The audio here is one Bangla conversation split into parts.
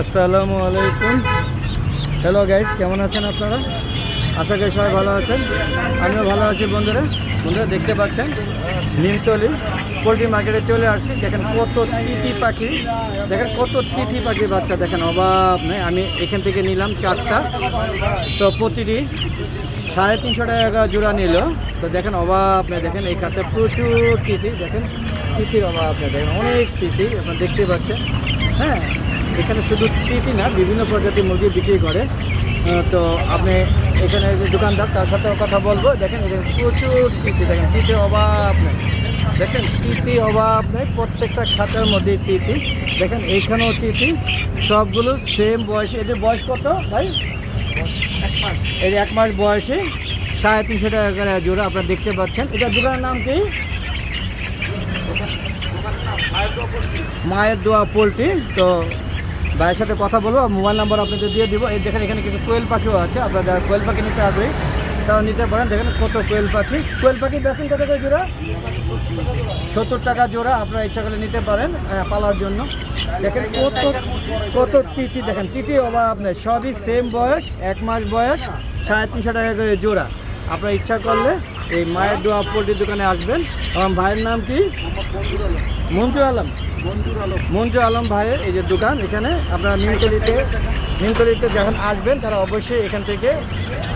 আসসালামু আলাইকুম। হ্যালো গাইস কেমন আছেন আপনারা? আশা করি সবাই ভালো আছেন। আমিও ভালো আছি বন্ধুরা। বন্ধুরা, দেখতে পাচ্ছেন? নিমতলি পোলট্রি মার্কেটে চলে আসছি। দেখেন কত তিথি পাখি। দেখেন কত তিথি পাখি বাচ্চা। দেখেন অভাব নেই আমি এখান থেকে নিলাম চারটা। তো প্রতিটি সাড়ে তিনশো টাকা জোড়া নিল। তো দেখেন অভাব নেই দেখেন, এই কাছে প্রচুর তিথি দেখেন তিথির অভাব নেই দেখেন, অনেক তিথি আপনার দেখতে পাচ্ছেন। হ্যাঁ এখানে শুধু তিথি না বিভিন্ন প্রজাতির মুরগি বিক্রি করে। তো আপনি এখানে যে দোকানদার তার সাথেও কথা বলব। দেখেন এখানে প্রচুর তিথি দেখেন তিথির অভাব নেই। দেখেন তিথি অভাব নেই প্রত্যেকটা খাতার মধ্যে তিথি দেখেন এইখানেও তিথি সবগুলো সেম বয়সে। এদের বয়স কত ভাই? এই এক মাস বয়সে সাড়ে তিনশো টাকা করে জোড়া আপনারা দেখতে পাচ্ছেন। এটা দোকানের নাম কি? মায়ের দোয়া পোলট্রি। তো ভাইয়ের সাথে কথা বলব মোবাইল নাম্বার আপনাদের দিয়ে দিব। এই দেখেন এখানে কিছু কোয়েল পাখিও আছে, আপনারা যারা কোয়েল পাখি নিতে আগ্রহী, তারা নিতে পারেন। দেখেন কত কোয়েল পাখি। কোয়েল পাখি বেসন কত করে জোড়া? সত্তর টাকা জোড়া, আপনারা ইচ্ছা করলে নিতে পারেন পালার জন্য। দেখেন কত কত তিথি দেখেন তিথি অভাব নেই। সবই সেম বয়স, এক মাস বয়স, সাড়ে তিনশো টাকা করে জোড়া। আপনারা ইচ্ছা করলে এই মায়ের দোয়া পোলট্রির দোকানে আসবেন। আমার ভাইয়ের নাম কি? মঞ্জুর আলম। মঞ্জু আলম ভাইয়ের এই যে দোকান, এখানে আপনারা নিমতলিতে নিমতলিতে যখন আসবেন, তারা অবশ্যই এখান থেকে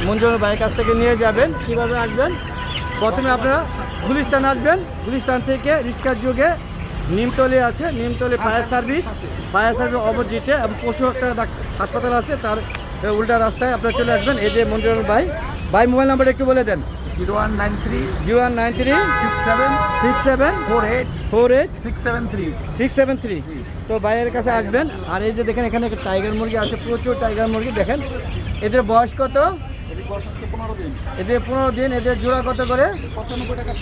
মঞ্জু আলম ভাইয়ের কাছ থেকে নিয়ে যাবেন। কীভাবে আসবেন? প্রথমে আপনারা গুলিস্তান আসবেন। গুলিস্তান থেকে রিক্সার যুগে নিমতলি আছে, Nimtali fire service. Fire service অপোজিটে এবং পশু একটা হাসপাতাল আছে, তার উল্টা রাস্তায় আপনারা চলে আসবেন। এই যে মঞ্জু আলম ভাই ভাই মোবাইল নাম্বার একটু বলে দেন। Zero one nine three zero one nine three six seven six seven four eight four eight six seven three six seven three তো ভাইয়ের কাছে আসবেন। আর এই যে দেখেন এখানে একটা টাইগার মুরগি আছে প্রচুর টাইগার মুরগি দেখেন। এদের বয়স কত? এদের পনেরো দিন। এদের জোড়া কত করে? পঁচানব্বই টাকা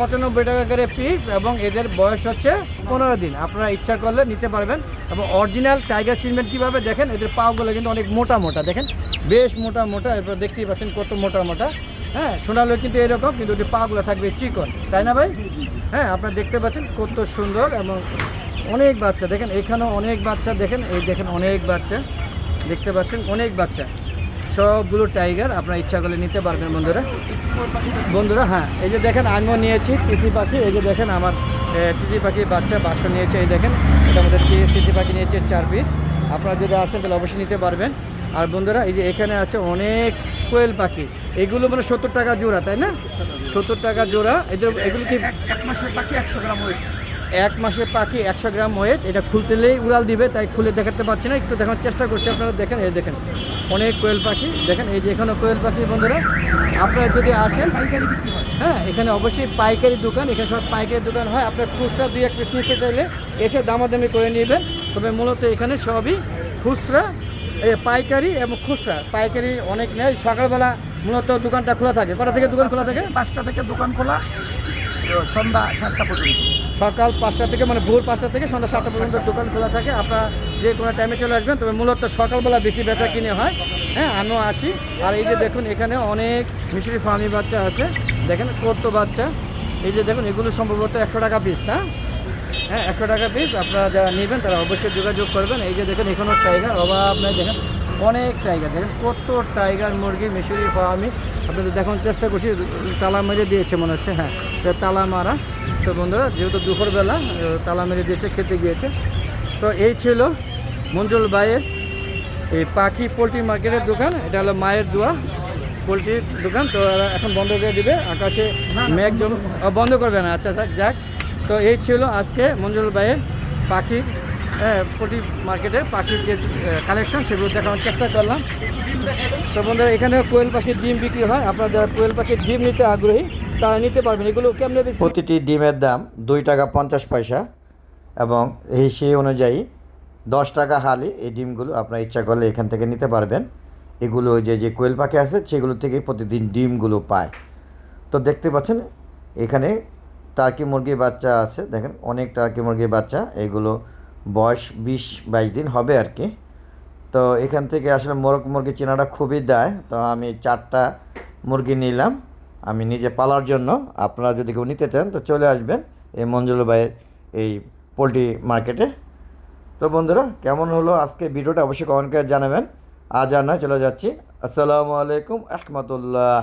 পঁচানব্বই টাকা করে পিস এবং এদের বয়স হচ্ছে পনেরো দিন। আপনারা ইচ্ছা করলে নিতে পারবেন। এবং অরিজিনাল টাইগার চিনবেন কীভাবে? দেখেন এদের পাগুলো কিন্তু অনেক মোটা মোটা। দেখেন বেশ মোটা মোটা। এরপর দেখতেই পাচ্ছেন কত মোটা মোটা। হ্যাঁ সোনালো কিন্তু এরকম কিন্তু ওদের পাগুলো থাকবে চিকন তাই না ভাই? হ্যাঁ আপনারা দেখতে পাচ্ছেন কত সুন্দর এবং অনেক বাচ্চা দেখেন এখানেও অনেক বাচ্চা দেখেন এই দেখেন অনেক বাচ্চা দেখতে পাচ্ছেন অনেক বাচ্চা। সবগুলো টাইগার আপনারা ইচ্ছা করলে নিতে পারবেন বন্ধুরা। বন্ধুরা হ্যাঁ এই যে দেখেন আমিও নিয়েছি তিথি পাখি এই যে দেখেন আমার তিথি পাখির বাচ্চা বাসা নিয়েছে এই দেখেন এটা আমাদের তিথি পাখি নিয়েছে চার পিস আপনারা যদি আসেন তাহলে অবশ্যই নিতে পারবেন। আর বন্ধুরা এই যে এখানে আছে অনেক কোয়েল পাখি। এগুলো মানে সত্তর টাকা জোড়া তাই না? সত্তর টাকা জোড়া। এদের এগুলো কি এক- মাসের পাখি একশো গ্রাম ওয়েট এক মাসের পাখি একশো গ্রাম ওয়েট এটা খুলতেলেই উড়াল দিবে তাই খুলে দেখাতে পারছি না। একটু দেখানোর চেষ্টা করছি আপনারা দেখেন এই দেখেন। অনেক কোয়েল পাখি দেখেন এই যে এখানে কোয়েল পাখি বন্ধুরা। আপনারা যদি আসেন হয়। হ্যাঁ এখানে অবশ্যই পাইকারি দোকান। এখানে সব পাইকারি দোকান হয়। আপনার খুচরা দুই এক পিস নিতে চাইলে এসে দামাদামি করে নেবেন। তবে মূলত এখানে সবই খুচরা। এই পাইকারি এবং খুচরা পাইকারি অনেক নেই সকালবেলা মূলত দোকানটা খোলা থাকে। কটা থেকে দোকান খোলা থাকে? পাঁচটা থেকে দোকান খোলা সন্ধ্যা সাতটা পর্যন্ত। সকাল পাঁচটা থেকে মানে ভোর পাঁচটা থেকে সন্ধ্যা সাতটা পর্যন্ত দোকান খোলা থাকে। আপনারা যে কোনো টাইমে চলে আসবেন তবে মূলত সকালবেলা বেশি বেচা কিনে হয়। হ্যাঁ আমিও আসি। আর এই যে দেখুন এখানে অনেক মিশরি ফার্মি বাচ্চা আছে। দেখেন কত বাচ্চা। এই যে দেখুন এগুলো সম্ভবত একশো টাকা পিস না হ্যাঁ একশো টাকা পিস আপনারা যারা নেবেন তারা অবশ্যই যোগাযোগ করবেন। এই যে দেখেন এখানেও টাইগার অভাব নাই দেখেন অনেক টাইগার দেখেন কত টাইগার মুরগি মিশরি ফার্মি আপনাদের দেখানোর চেষ্টা করছি তালা মেরে দিয়েছে মনে হচ্ছে হ্যাঁ তালা মারা। তো বন্ধুরা যেহেতু দুপুরবেলা তালা মেরে দিয়েছে খেতে গিয়েছে। তো এই ছিল মঞ্জুল ভাইয়ের এই পাখি পোলট্রি মার্কেটের দোকান এটা হলো মায়ের দোয়া পোলট্রির দোকান। তো এখন বন্ধ করে দিবে আকাশে ও, বন্ধ করবে না। আচ্ছা স্যার যাক। তো এই ছিল আজকে মঞ্জুল ভাইয়ের পাখি প্রতি মার্কেটে পাখির যে কালেকশন সেগুলো দেখানোর চেষ্টা করলাম। তো বন্ধুরা এখানে কোয়েল পাখির ডিম বিক্রি হয়। আপনারা যারা কোয়েল পাখির ডিম নিতে আগ্রহী, তারা নিতে পারবেন। এগুলো কেমনে প্রতিটি ডিমের দাম দুই টাকা পঞ্চাশ পয়সা এবং এই সেই অনুযায়ী দশ টাকা হালি এই ডিমগুলো আপনার ইচ্ছা করলে এখান থেকে নিতে পারবেন। এগুলো যে যে কোয়েল পাখি আছে, সেগুলো থেকে প্রতিদিন ডিমগুলো পায়। তো দেখতে পাচ্ছেন, এখানে টার্কি মুরগির বাচ্চা আছে, দেখেন অনেক টার্কি মুরগির বাচ্চা, এগুলো বয়স বিশ বাইশ দিন হবে আর কি। তো এখান থেকে আসলে মোরগ মুরগি চেনাটা খুবই দেয়, তো আমি চারটা মুরগি নিলাম, আমি নিজে পালার জন্য, আপনারা যদি কেউ নিতে চান তো চলে আসবেন এই মঞ্জুল ভাইয়ের এই পোলট্রি মার্কেটে। তো বন্ধুরা, কেমন হলো আজকে ভিডিওটা অবশ্যই কমেন্ট করে জানাবেন। আজ আর নয়, চলে যাচ্ছি। আসসালামু আলাইকুম রহমতুল্লাহ